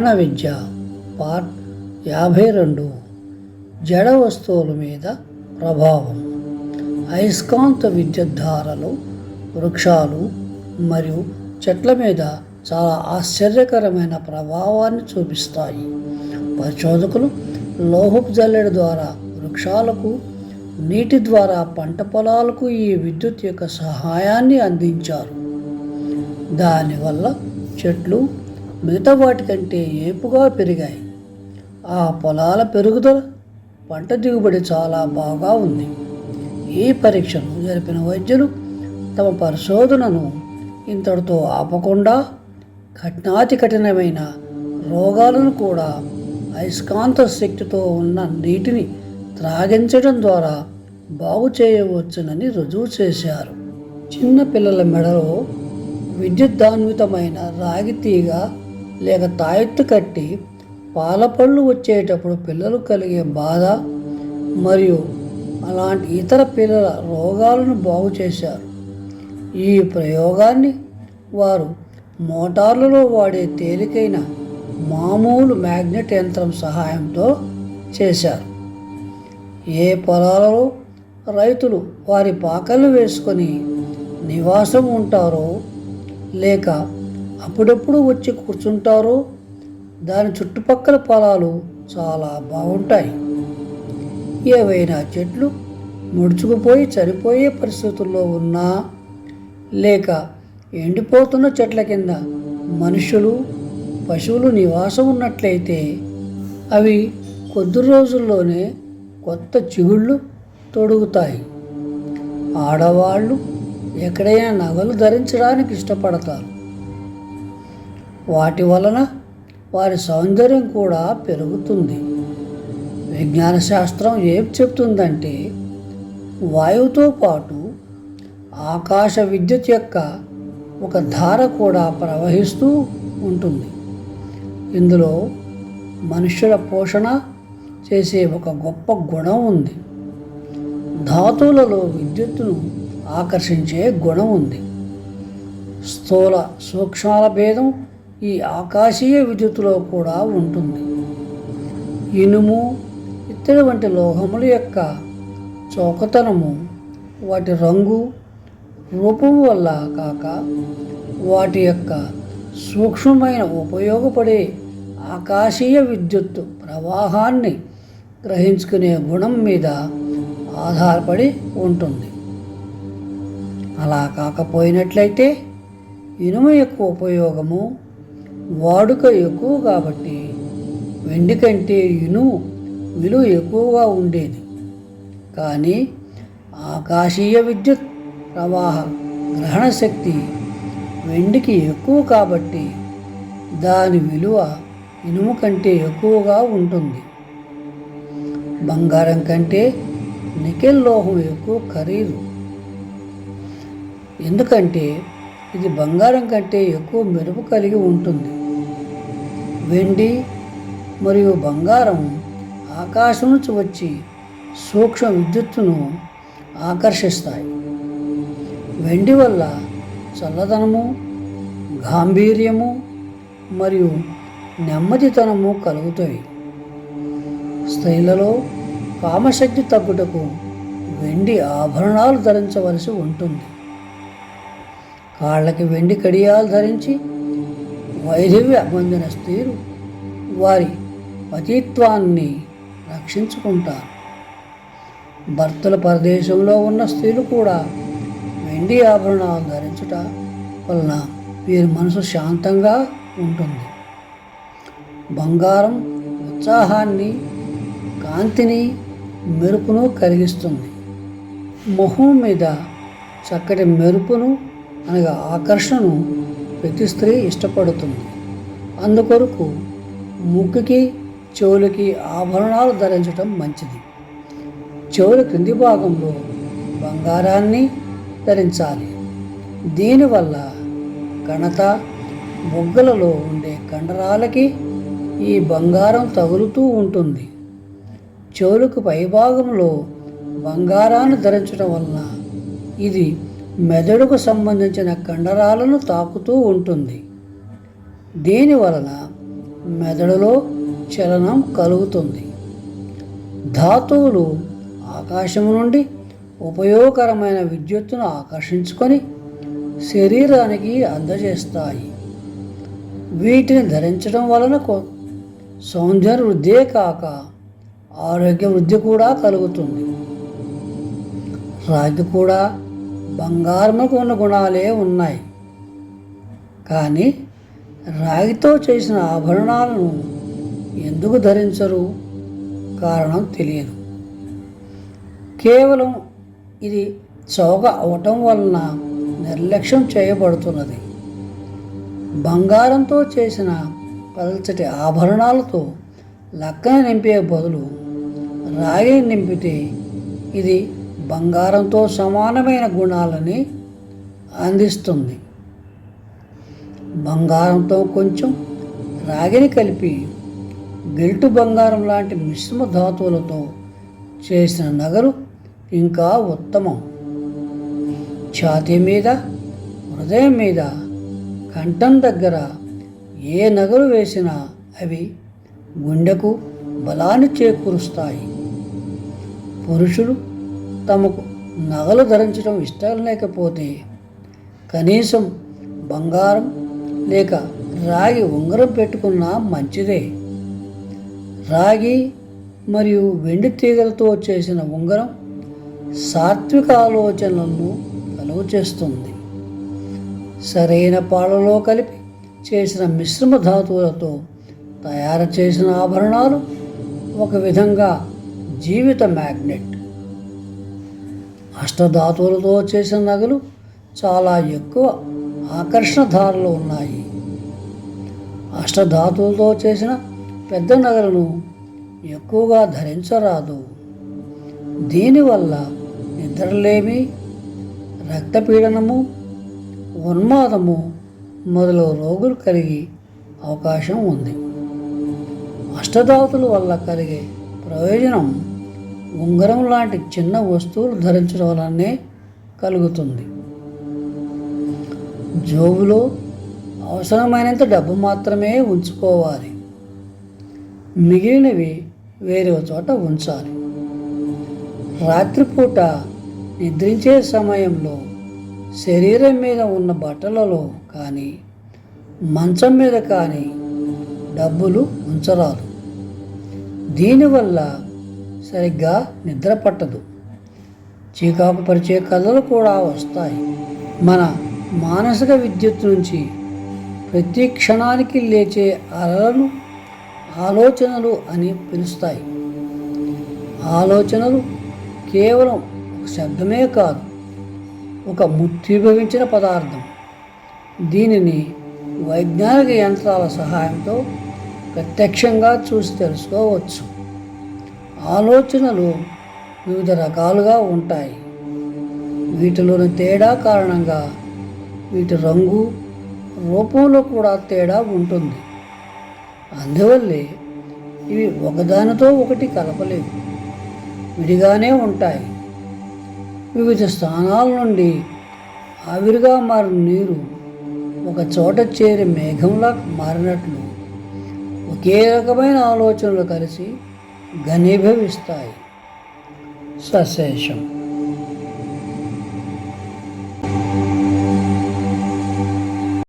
గ్రహణ విద్య పార్ట్ యాభై రెండు జడ వస్తువుల మీద ప్రభావం. అయస్కాంత విద్యుత్ ధారలు వృక్షాలు మరియు చెట్ల మీద చాలా ఆశ్చర్యకరమైన ప్రభావాన్ని చూపిస్తాయి. పరిశోధకులు లోహపు జల్లెడ ద్వారా వృక్షాలకు నీటి ద్వారా పంట పొలాలకు ఈ విద్యుత్ యొక్క సహాయాన్ని అందించారు. దానివల్ల చెట్లు మిగతా వాటికంటే ఏపుగా పెరిగాయి. ఆ పొలాల పెరుగుదల పంట దిగుబడి చాలా బాగా ఉంది. ఈ పరీక్షను జరిపిన వైద్యులు తమ పరిశోధనను ఇంతటితో ఆపకుండా కఠినాతి కఠినమైన రోగాలను కూడా అయస్కాంత శక్తితో ఉన్న నీటిని త్రాగించడం ద్వారా బాగు చేయవచ్చునని రుజువు చేశారు. చిన్న పిల్లల మెడలో విద్యుద్ధాన్వితమైన రాగి తీగ లేక తాయెత్తు కట్టి పాలపళ్ళు వచ్చేటప్పుడు పిల్లలు కలిగే బాధ మరియు అలాంటి ఇతర పిల్లల రోగాలను బాగు చేశారు. ఈ ప్రయోగాన్ని వారు మోటార్లలో వాడే తేలికైన మామూలు మ్యాగ్నెట్ యంత్రం సహాయంతో చేశారు. ఏ పొలాలలో రైతులు వారి పాకలు వేసుకొని నివాసం ఉంటారో లేక అప్పుడప్పుడు వచ్చి కూర్చుంటారో? దాని చుట్టుపక్కల పొలాలు చాలా బాగుంటాయి. ఏవైనా చెట్లు ముడుచుకుపోయి చనిపోయే పరిస్థితుల్లో ఉన్నా లేక ఎండిపోతున్న చెట్ల కింద మనుషులు పశువులు నివాసం ఉన్నట్లయితే అవి కొద్ది రోజుల్లోనే కొత్త చిగుళ్ళు తొడుగుతాయి. ఆడవాళ్ళు ఎక్కడైనా నగలు ధరించడానికి ఇష్టపడతారు. వాటి వలన వారి సౌందర్యం కూడా పెరుగుతుంది. విజ్ఞాన శాస్త్రం ఏం చెప్తుందంటే వాయువుతో పాటు ఆకాశ విద్యుత్ యొక్క ఒక ధార కూడా ప్రవహిస్తూ ఉంటుంది. ఇందులో మనుష్యుల పోషణ చేసే ఒక గొప్ప గుణం ఉంది. ధాతువులలో విద్యుత్తును ఆకర్షించే గుణం ఉంది. స్థూల సూక్ష్మాల భేదం ఈ ఆకాశీయ విద్యుత్తులో కూడా ఉంటుంది. ఇనుము ఇత్తడి వంటి లోహముల యొక్క చౌకతనము వాటి రంగు రూపం వల్ల కాక వాటి యొక్క సూక్ష్మమైన ఉపయోగపడే ఆకాశీయ విద్యుత్ ప్రవాహాన్ని గ్రహించుకునే గుణం మీద ఆధారపడి ఉంటుంది. అలా కాకపోయినట్లయితే ఇనుము యొక్క ఉపయోగము వాడుక ఎక్కువ కాబట్టి వెండి కంటే ఇనుము విలువ ఎక్కువగా ఉండేది. కానీ ఆకాశీయ విద్యుత్ ప్రవాహ గ్రహణ శక్తి వెండికి ఎక్కువ కాబట్టి దాని విలువ ఇనుము కంటే ఎక్కువగా ఉంటుంది. బంగారం కంటే నికెల్ లోహం ఎక్కువ ఖరీదు. ఎందుకంటే ఇది బంగారం కంటే ఎక్కువ మెరుపు కలిగి ఉంటుంది. వెండి మరియు బంగారం ఆకాశం నుంచి వచ్చి సూక్ష్మ విద్యుత్తును ఆకర్షిస్తాయి. వెండి వల్ల చల్లదనము గాంభీర్యము మరియు నెమ్మదితనము కలుగుతాయి. స్త్రీలలో కామశక్తి తగ్గుటకు వెండి ఆభరణాలు ధరించవలసి ఉంటుంది. కాళ్ళకి వెండి కడియాలు ధరించి వైధవ్య పొందిన స్త్రీలు వారి పతిత్వాన్ని రక్షించుకుంటారు. భర్తల ప్రదేశంలో ఉన్న స్త్రీలు కూడా వెండి ఆభరణాలు ధరించుట వలన వీరి మనసు శాంతంగా ఉంటుంది. బంగారం ఉత్సాహాన్ని కాంతిని మెరుపును కలిగిస్తుంది. మొహం మీద చక్కటి మెరుపును అనగా ఆకర్షణను ప్రతి స్త్రీ ఇష్టపడుతుంది. అందుకొరకు ముక్కుకి చెవులకి ఆభరణాలు ధరించడం మంచిది. చెవుల క్రింది భాగంలో బంగారాన్ని ధరించాలి. దీనివల్ల ఘనత బొగ్గలలో ఉండే కండరాలకి ఈ బంగారం తగులుతూ ఉంటుంది. చెవులకు పైభాగంలో బంగారాన్ని ధరించడం వలన ఇది మెదడుకు సంబంధించిన కండరాలను తాకుతూ ఉంటుంది. దీనివలన మెదడులో చలనం కలుగుతుంది. ధాతువులు ఆకాశం నుండి ఉపయోగకరమైన విద్యుత్తును ఆకర్షించుకొని శరీరానికి అందజేస్తాయి. వీటిని ధరించడం వలన సౌందర్య వృద్ధే కాక ఆరోగ్య వృద్ధి కూడా కలుగుతుంది. రాగి కూడా బంగారముకు ఉన్న గుణాలే ఉన్నాయి. కానీ రాగితో చేసిన ఆభరణాలను ఎందుకు ధరించరు? కారణం తెలియదు. కేవలం ఇది చౌక అవటం వలన నిర్లక్ష్యం చేయబడుతున్నది. బంగారంతో చేసిన పల్చటి ఆభరణాలతో లక్కన నింపే బదులు రాగిని నింపితే ఇది బంగారంతో సమానమైన గుణాలని అందిస్తుంది. బంగారంతో కొంచెం రాగిని కలిపి గిల్టు బంగారం లాంటి మిశ్రమ ధాతువులతో చేసిన నగలు ఇంకా ఉత్తమం. ఛాతీ మీద హృదయం మీద కంఠం దగ్గర ఏ నగలు వేసినా అవి గుండెకు బలాన్ని చేకూరుస్తాయి. పురుషులు తమకు నగలు ధరించడం ఇష్టం లేకపోతే కనీసం బంగారం లేక రాగి ఉంగరం పెట్టుకున్నా మంచిదే. రాగి మరియు వెండి తీగలతో చేసిన ఉంగరం సాత్విక ఆలోచనలను కలుగు చేస్తుంది. సరైన పాలలో కలిపి చేసిన మిశ్రమ ధాతువులతో తయారు చేసిన ఆభరణాలు ఒక విధంగా జీవిత మ్యాగ్నెట్. అష్టధాతువులతో చేసిన నగలు చాలా ఎక్కువ ఆకర్షణ ధారలు ఉన్నాయి. అష్టధాతువులతో చేసిన పెద్ద నగలను ఎక్కువగా ధరించరాదు. దీనివల్ల నిద్రలేమి రక్తపీడనము ఉన్మాదము మొదలగు రోగులు కలిగి అవకాశం ఉంది. అష్టధాతుల వల్ల కలిగే ప్రయోజనం ఉంగరం లాంటి చిన్న వస్తువులు ధరించడం వలనే కలుగుతుంది. జోబులో అవసరమైనంత డబ్బు మాత్రమే ఉంచుకోవాలి. మిగిలినవి వేరే చోట ఉంచాలి. రాత్రిపూట నిద్రించే సమయంలో శరీరం మీద ఉన్న బట్టలలో కానీ మంచం మీద కానీ డబ్బులు ఉంచరాదు. దీనివల్ల సరిగ్గా నిద్ర పట్టదు. చీకాకు పరిచే కళలు కూడా వస్తాయి. మన మానసిక విద్యుత్ నుంచి ప్రతి క్షణానికి లేచే అలలను ఆలోచనలు అని పిలుస్తాయి. ఆలోచనలు కేవలం ఒక శబ్దమే కాదు ఒక ముత్రీభవించిన పదార్థం. దీనిని వైజ్ఞానిక యంత్రాల సహాయంతో ప్రత్యక్షంగా చూసి తెలుసుకోవచ్చు. ఆలోచనలు వివిధ రకాలుగా ఉంటాయి. వీటిలోని తేడా కారణంగా వీటి రంగు రూపంలో కూడా తేడా ఉంటుంది. అందువల్లే ఇవి ఒకదానితో ఒకటి కలపలేవు. విడిగానే ఉంటాయి. వివిధ స్థానాల నుండి ఆవిరిగా మారిన నీరు ఒక చోట చేరి మేఘంలా మారినట్లు ఒకే రకమైన ఆలోచనలు కలిసి ఘనీభవిస్తాయి. సశేషం.